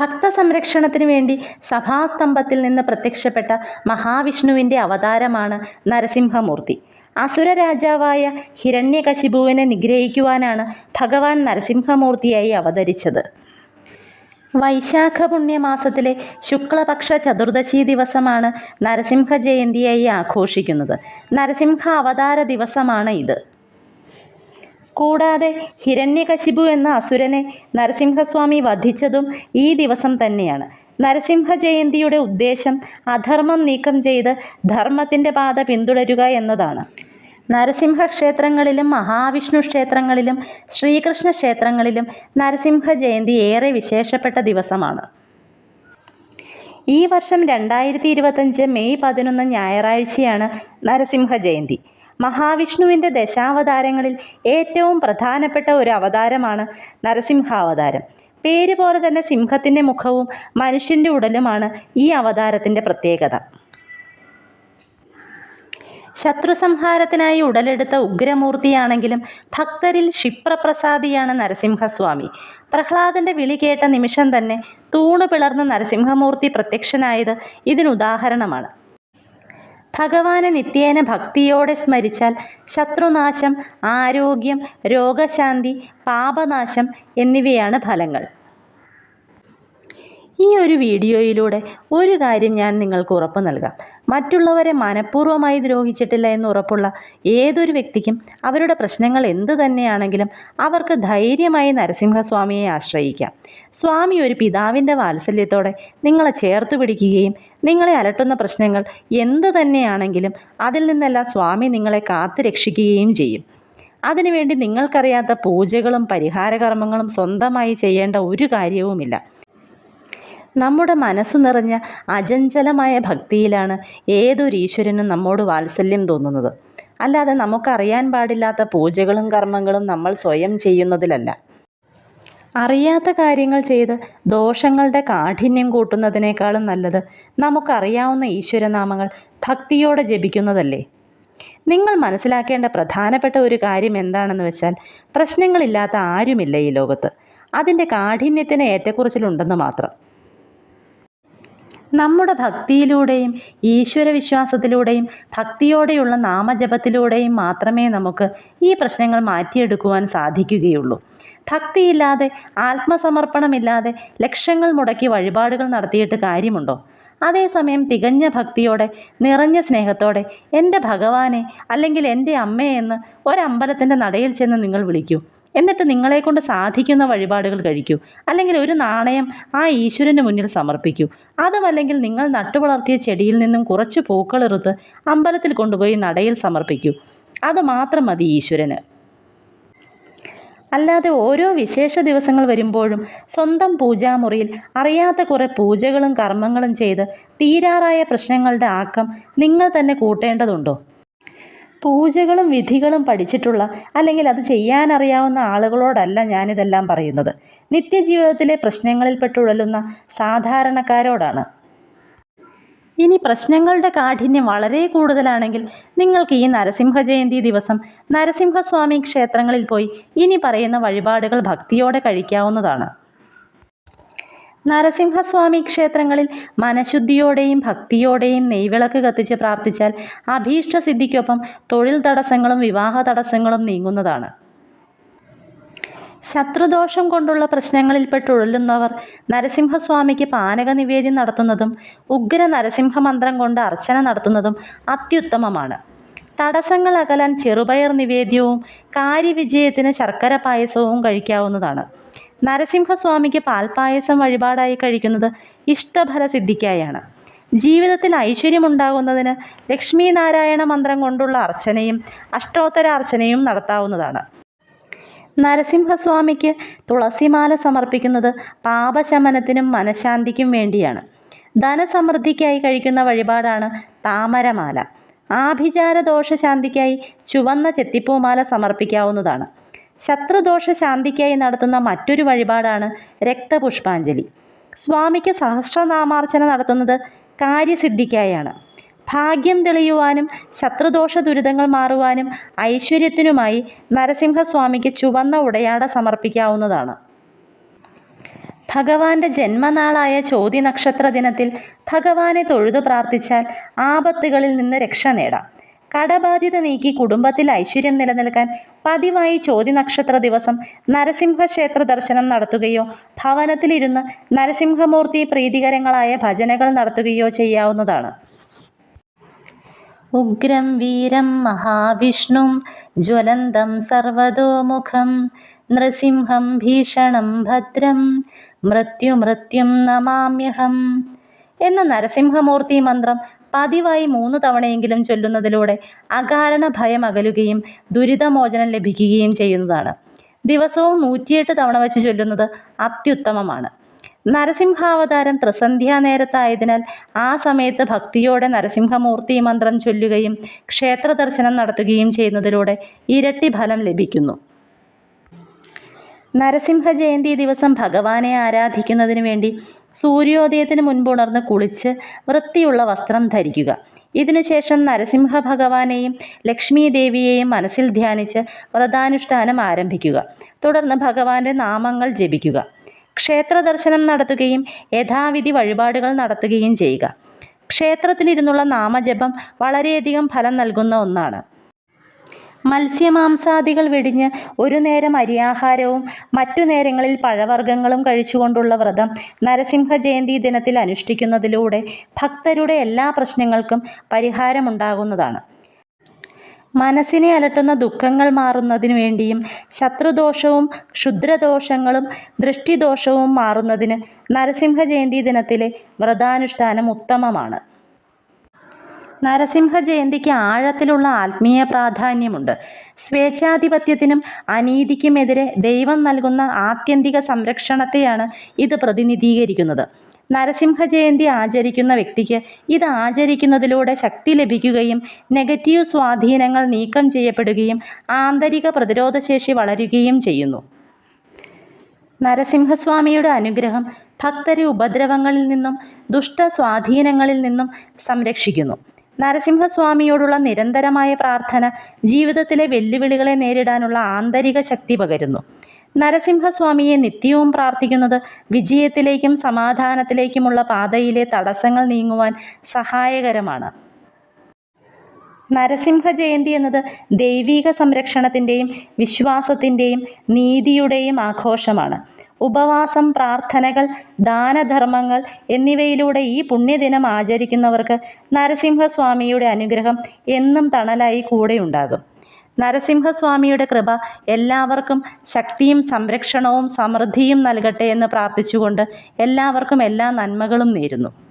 ഭക്തസംരക്ഷണത്തിനു വേണ്ടി സഭാസ്തംഭത്തിൽ നിന്ന് പ്രത്യക്ഷപ്പെട്ട മഹാവിഷ്ണുവിന്റെ അവതാരമാണ് നരസിംഹമൂർത്തി. അസുര രാജാവായ ഹിരണ്യകശിപുവിനെ നിഗ്രഹിക്കുവാനാണ് ഭഗവാൻ നരസിംഹമൂർത്തിയായി അവതരിച്ചത്. വൈശാഖ പുണ്യമാസത്തിലെ ശുക്ലപക്ഷ ചതുർദശി ദിവസമാണ് നരസിംഹ ജയന്തിയായി ആഘോഷിക്കുന്നത്. നരസിംഹ അവതാര ദിവസമാണ് ഇത്. കൂടാതെ ഹിരണ്യകശിപു എന്ന അസുരനെ നരസിംഹസ്വാമി വധിച്ചതും ഈ ദിവസം തന്നെയാണ്. നരസിംഹ ജയന്തിയുടെ ഉദ്ദേശം അധർമ്മം നീക്കം ചെയ്ത് ധർമ്മത്തിന്റെ പാത പിന്തുടരുക എന്നതാണ്. നരസിംഹ ക്ഷേത്രങ്ങളിലും മഹാവിഷ്ണു ക്ഷേത്രങ്ങളിലും ശ്രീകൃഷ്ണ ക്ഷേത്രങ്ങളിലും നരസിംഹ ജയന്തി ഏറെ വിശേഷപ്പെട്ട ദിവസമാണ്. ഈ വർഷം രണ്ടായിരത്തി ഇരുപത്തഞ്ച് മെയ് പതിനൊന്ന് ഞായറാഴ്ചയാണ് നരസിംഹ ജയന്തി. മഹാവിഷ്ണുവിന്റെ ദശാവതാരങ്ങളിൽ ഏറ്റവും പ്രധാനപ്പെട്ട ഒരു അവതാരമാണ് നരസിംഹാവതാരം. പേര് പോലെ തന്നെ സിംഹത്തിന്റെ മുഖവും മനുഷ്യന്റെ ഉടലുമാണ് ഈ അവതാരത്തിന്റെ പ്രത്യേകത. ശത്രുസംഹാരത്തിനായി ഉടലെടുത്ത ഉഗ്രമൂർത്തിയാണെങ്കിലും ഭക്തരിൽ ക്ഷിപ്രപ്രസാദിയാണ് നരസിംഹസ്വാമി. പ്രഹ്ലാദന്റെ വിളി കേട്ട നിമിഷം തന്നെ തൂണു പിളർന്ന് നരസിംഹമൂർത്തി പ്രത്യക്ഷനായത് ഇതിനുദാഹരണമാണ്. ഭഗവാനെ നിത്യേന ഭക്തിയോടെ സ്മരിച്ചാൽ ശത്രുനാശം ആരോഗ്യം രോഗശാന്തി പാപനാശം എന്നിവയാണ് ഫലങ്ങൾ. ഈ ഒരു വീഡിയോയിലൂടെ ഒരു കാര്യം ഞാൻ നിങ്ങൾക്ക് ഉറപ്പ് നൽകാം. മറ്റുള്ളവരെ മനഃപൂർവമായി ദ്രോഹിച്ചിട്ടില്ല എന്ന് ഉറപ്പുള്ള ഏതൊരു വ്യക്തിക്കും അവരുടെ പ്രശ്നങ്ങൾ എന്തു തന്നെയാണെങ്കിലും അവർക്ക് ധൈര്യമായി നരസിംഹസ്വാമിയെ ആശ്രയിക്കാം. സ്വാമി ഒരു പിതാവിന്റെ വാത്സല്യത്തോടെ നിങ്ങളെ ചേർത്ത് പിടിക്കുകയും നിങ്ങളെ അലട്ടുന്ന പ്രശ്നങ്ങൾ എന്തു തന്നെയാണെങ്കിലും അതിൽ നിന്നെല്ലാം സ്വാമി നിങ്ങളെ കാത്തു രക്ഷിക്കുകയും ചെയ്യും. അതിനുവേണ്ടി നിങ്ങൾക്കറിയാത്ത പൂജകളും പരിഹാരകർമ്മങ്ങളും സ്വന്തമായി ചെയ്യേണ്ട ഒരു കാര്യവുമില്ല. നമ്മുടെ മനസ്സ് നിറഞ്ഞ അചഞ്ചലമായ ഭക്തിയിലാണ് ഏതൊരു ഈശ്വരനും നമ്മോട് വാത്സല്യം തോന്നുന്നത്. അല്ലാതെ നമുക്കറിയാൻ പാടില്ലാത്ത പൂജകളും കർമ്മങ്ങളും നമ്മൾ സ്വയം ചെയ്യുന്നതിലല്ല. അറിയാത്ത കാര്യങ്ങൾ ചെയ്ത് ദോഷങ്ങളുടെ കാഠിന്യം കൂട്ടുന്നതിനേക്കാളും നല്ലത് നമുക്കറിയാവുന്ന ഈശ്വരനാമങ്ങൾ ഭക്തിയോടെ ജപിക്കുന്നതല്ലേ? നിങ്ങൾ മനസ്സിലാക്കേണ്ട പ്രധാനപ്പെട്ട ഒരു കാര്യം എന്താണെന്ന് വെച്ചാൽ പ്രശ്നങ്ങളില്ലാത്ത ആരുമില്ല ഈ ലോകത്ത്. അതിന്റെ കാഠിന്യത്തിന് ഏറ്റക്കുറച്ചിലുണ്ടെന്ന് മാത്രം. നമ്മുടെ ഭക്തിയിലൂടെയും ഈശ്വര വിശ്വാസത്തിലൂടെയും ഭക്തിയോടെയുള്ള നാമജപത്തിലൂടെയും മാത്രമേ നമുക്ക് ഈ പ്രശ്നങ്ങൾ മാറ്റിയെടുക്കുവാൻ സാധിക്കുകയുള്ളൂ. ഭക്തിയില്ലാതെ ആത്മസമർപ്പണമില്ലാതെ ലക്ഷങ്ങൾ മുടക്കി വഴിപാടുകൾ നടത്തിയിട്ട് കാര്യമുണ്ടോ? അതേസമയം തികഞ്ഞ ഭക്തിയോടെ നിറഞ്ഞ സ്നേഹത്തോടെ എന്റെ ഭഗവാനെ അല്ലെങ്കിൽ എന്റെ അമ്മയെന്ന് ഒരമ്പലത്തിന്റെ നടയിൽ ചെന്ന് നിങ്ങൾ വിളിക്കൂ. എന്നിട്ട് നിങ്ങളെ കൊണ്ട് സാധിക്കുന്ന വഴിപാടുകൾ കഴിക്കൂ. അല്ലെങ്കിൽ ഒരു നാണയം ആ ഈശ്വരന് മുന്നിൽ സമർപ്പിക്കൂ. അതുമല്ലെങ്കിൽ നിങ്ങൾ നട്ടുവളർത്തിയ ചെടിയിൽ നിന്നും കുറച്ച് പൂക്കളെറുത്ത് അമ്പലത്തിൽ കൊണ്ടുപോയി നടയിൽ സമർപ്പിക്കൂ. അത് മാത്രം മതി ഈശ്വരന്. അല്ലാതെ ഓരോ വിശേഷ ദിവസങ്ങൾ വരുമ്പോഴും സ്വന്തം പൂജാമുറിയിൽ അറിയാത്ത കുറേ പൂജകളും കർമ്മങ്ങളും ചെയ്ത് തീരാറായ പ്രശ്നങ്ങളുടെ ആക്കം നിങ്ങൾ തന്നെ കൂട്ടേണ്ടതുണ്ടോ? പൂജകളും വിധികളും പഠിച്ചിട്ടുള്ള അല്ലെങ്കിൽ അത് ചെയ്യാനറിയാവുന്ന ആളുകളോടല്ല ഞാനിതെല്ലാം പറയുന്നത്. നിത്യജീവിതത്തിലെ പ്രശ്നങ്ങളിൽ പെട്ടുഴലുന്ന സാധാരണക്കാരോടാണ്. ഇനി പ്രശ്നങ്ങളുടെ കാഠിന്യം വളരെ കൂടുതലാണെങ്കിൽ നിങ്ങൾക്ക് ഈ നരസിംഹ ജയന്തി ദിവസം നരസിംഹസ്വാമി ക്ഷേത്രങ്ങളിൽ പോയി ഇനി പറയുന്ന വഴിപാടുകൾ ഭക്തിയോടെ കഴിക്കാവുന്നതാണ്. നരസിംഹസ്വാമി ക്ഷേത്രങ്ങളിൽ മനഃശുദ്ധിയോടെയും ഭക്തിയോടെയും നെയ്വിളക്ക് കത്തിച്ച് പ്രാർത്ഥിച്ചാൽ അഭീഷ്ട സിദ്ധിക്കൊപ്പം തൊഴിൽ തടസ്സങ്ങളും വിവാഹ തടസ്സങ്ങളും നീങ്ങുന്നതാണ്. ശത്രുദോഷം കൊണ്ടുള്ള പ്രശ്നങ്ങളിൽപ്പെട്ടുഴലുന്നവർ നരസിംഹസ്വാമിക്ക് പാനക നിവേദ്യം നടത്തുന്നതും ഉഗ്ര നരസിംഹ മന്ത്രം കൊണ്ട് അർച്ചന നടത്തുന്നതും അത്യുത്തമമാണ്. തടസ്സങ്ങൾ അകലാൻ ചെറുപയർ നിവേദ്യവും കാര്യവിജയത്തിന് ശർക്കര പായസവും കഴിക്കാവുന്നതാണ്. നരസിംഹസ്വാമിക്ക് പാൽപ്പായസം വഴിപാടായി കഴിക്കുന്നത് ഇഷ്ടഫല സിദ്ധിക്കായാണ് ജീവിതത്തിൽ ഐശ്വര്യമുണ്ടാകുന്നതിന് ലക്ഷ്മി നാരായണ മന്ത്രം കൊണ്ടുള്ള അർച്ചനയും അഷ്ടോത്തര അർച്ചനയും നടത്താവുന്നതാണ്. നരസിംഹസ്വാമിക്ക് തുളസിമാല സമർപ്പിക്കുന്നത് പാപശമനത്തിനും മനഃശാന്തിക്കും വേണ്ടിയാണ്. ധനസമൃദ്ധിക്കായി കഴിക്കുന്ന വഴിപാടാണ് താമരമാല. ആഭിചാര ദോഷശാന്തിക്കായി ചുവന്ന ചെത്തിപ്പൂമാല സമർപ്പിക്കാവുന്നതാണ്. ശത്രുദോഷ ശാന്തിക്കായി നടത്തുന്ന മറ്റൊരു വഴിപാടാണ് രക്തപുഷ്പാഞ്ജലി. സ്വാമിക്ക് സഹസ്രനാമാർച്ചന നടത്തുന്നത് കാര്യസിദ്ധിക്കായാണ്. ഭാഗ്യം തെളിയുവാനും ശത്രുദോഷ ദുരിതങ്ങൾ മാറുവാനും ഐശ്വര്യത്തിനുമായി നരസിംഹസ്വാമിക്ക് ചുവന്ന ഉടയാട സമർപ്പിക്കാവുന്നതാണ്. ഭഗവാന്റെ ജന്മനാളായ ചോതി നക്ഷത്ര ദിനത്തിൽ ഭഗവാനെ തൊഴുതു പ്രാർത്ഥിച്ചാൽ ആപത്തുകളിൽ നിന്ന് രക്ഷ നേടാം. കടബാധ്യത നീക്കി കുടുംബത്തിൽ ഐശ്വര്യം നിലനിൽക്കാൻ പതിവായി ചോതി നക്ഷത്ര ദിവസം നരസിംഹ ക്ഷേത്ര ദർശനം നടത്തുകയോ ഭവനത്തിലിരുന്ന് നരസിംഹമൂർത്തി പ്രീതികരങ്ങളായ ഭജനകൾ നടത്തുകയോ ചെയ്യാവുന്നതാണ്. ഉഗ്രം വീരം മഹാവിഷ്ണും ജ്വലന്തം സർവതോമുഖം നൃസിംഹം ഭീഷണം ഭദ്രം മൃത്യു മൃത്യുമൃത്യും നമാമ്യഹം. എന്ന നരസിംഹമൂർത്തി മന്ത്രം പതിവായി മൂന്ന് തവണയെങ്കിലും ചൊല്ലുന്നതിലൂടെ അകാരണ ഭയം അകലുകയും ദുരിതമോചനം ലഭിക്കുകയും ചെയ്യുന്നതാണ്. ദിവസവും നൂറ്റിയെട്ട് തവണ വെച്ച് ചൊല്ലുന്നത് അത്യുത്തമമാണ്. നരസിംഹാവതാരം ത്രിസന്ധ്യാ നേരത്തായതിനാൽ ആ സമയത്ത് ഭക്തിയോടെ നരസിംഹമൂർത്തി മന്ത്രം ചൊല്ലുകയും ക്ഷേത്ര ദർശനം നടത്തുകയും ചെയ്യുന്നതിലൂടെ ഇരട്ടി ഫലം ലഭിക്കുന്നു. നരസിംഹ ജയന്തി ദിവസം ഭഗവാനെ ആരാധിക്കുന്നതിന് വേണ്ടി സൂര്യോദയത്തിന് മുൻപ് ഉണർന്ന് കുളിച്ച് വൃത്തിയുള്ള വസ്ത്രം ധരിക്കുക. ഇതിനുശേഷം നരസിംഹ ഭഗവാനെയും ലക്ഷ്മി ദേവിയെയും മനസ്സിൽ ധ്യാനിച്ച് വ്രതാനുഷ്ഠാനം ആരംഭിക്കുക. തുടർന്ന് ഭഗവാന്റെ നാമങ്ങൾ ജപിക്കുക. ക്ഷേത്ര ദർശനം നടത്തുകയും യഥാവിധി വഴിപാടുകൾ നടത്തുകയും ചെയ്യുക. ക്ഷേത്രത്തിലിരുന്നുള്ള നാമജപം വളരെയധികം ഫലം നൽകുന്ന ഒന്നാണ്. മത്സ്യമാംസാദികൾ വെടിഞ്ഞ് ഒരു നേരം അരിയാഹാരവും മറ്റു നേരങ്ങളിൽ പഴവർഗങ്ങളും കഴിച്ചുകൊണ്ടുള്ള വ്രതം നരസിംഹ ജയന്തി ദിനത്തിൽ അനുഷ്ഠിക്കുന്നതിലൂടെ ഭക്തരുടെ എല്ലാ പ്രശ്നങ്ങൾക്കും പരിഹാരമുണ്ടാകുന്നതാണ്. മനസ്സിനെ അലട്ടുന്ന ദുഃഖങ്ങൾ മാറുന്നതിനു വേണ്ടിയും ശത്രുദോഷവും ക്ഷുദ്രദോഷങ്ങളും ദൃഷ്ടിദോഷവും മാറുന്നതിന് നരസിംഹ ജയന്തി ദിനത്തിലെ വ്രതാനുഷ്ഠാനം ഉത്തമമാണ്. നരസിംഹ ജയന്തിക്ക് ആഴത്തിലുള്ള ആത്മീയ പ്രാധാന്യമുണ്ട്. സ്വേച്ഛാധിപത്യത്തിനും അനീതിക്കുമെതിരെ ദൈവം നൽകുന്ന ആത്യന്തിക സംരക്ഷണത്തെയാണ് ഇത് പ്രതിനിധീകരിക്കുന്നത്. നരസിംഹ ജയന്തി ആചരിക്കുന്ന വ്യക്തിക്ക് ഇത് ആചരിക്കുന്നതിലൂടെ ശക്തി ലഭിക്കുകയും നെഗറ്റീവ് സ്വാധീനങ്ങൾ നീക്കം ചെയ്യപ്പെടുകയും ആന്തരിക പ്രതിരോധശേഷി വളരുകയും ചെയ്യുന്നു. നരസിംഹസ്വാമിയുടെ അനുഗ്രഹം ഭക്തരെ ഉപദ്രവങ്ങളിൽ നിന്നും ദുഷ്ട സ്വാധീനങ്ങളിൽ നിന്നും സംരക്ഷിക്കുന്നു. നരസിംഹസ്വാമിയോടുള്ള നിരന്തരമായ പ്രാർത്ഥന ജീവിതത്തിലെ വെല്ലുവിളികളെ നേരിടാനുള്ള ആന്തരിക ശക്തി പകരുന്നു. നരസിംഹസ്വാമിയെ നിത്യവും പ്രാർത്ഥിക്കുന്നത് വിജയത്തിലേക്കും സമാധാനത്തിലേക്കുമുള്ള പാതയിലെ തടസ്സങ്ങൾ നീങ്ങുവാൻ സഹായകരമാണ്. നരസിംഹ ജയന്തി എന്നത് ദൈവിക സംരക്ഷണത്തിന്റെയും വിശ്വാസത്തിന്റെയും നീതിയുടെയും ആഘോഷമാണ്. ഉപവാസം പ്രാർത്ഥനകൾ ദാനധർമ്മങ്ങൾ എന്നിവയിലൂടെ ഈ പുണ്യദിനം ആചരിക്കുന്നവർക്ക് നരസിംഹസ്വാമിയുടെ അനുഗ്രഹം എന്നും തണലായി കൂടെയുണ്ടാകും. നരസിംഹസ്വാമിയുടെ കൃപ എല്ലാവർക്കും ശക്തിയും സംരക്ഷണവും സമൃദ്ധിയും നൽകട്ടെ എന്ന് പ്രാർത്ഥിച്ചുകൊണ്ട് എല്ലാവർക്കും എല്ലാ നന്മകളും നേരുന്നു.